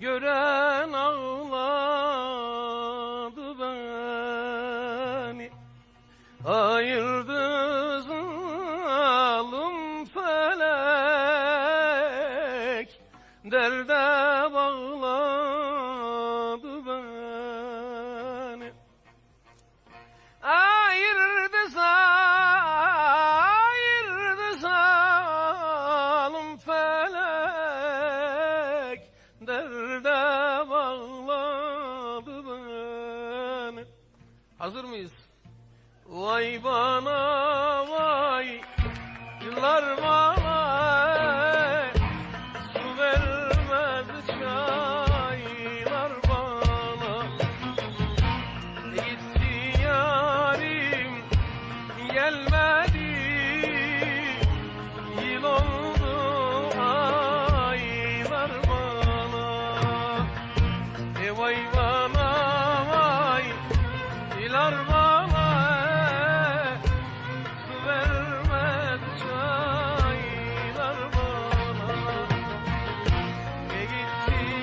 Gören ağladı beni. Ayırdı zalim felek. Derde bağladı Hazır mıyız? Vay bana vay. Yıllar bana. Su vermez çaylar bana. Gitti yarim Gelmedi. Yıl oldu aylar bana. E vay vay see.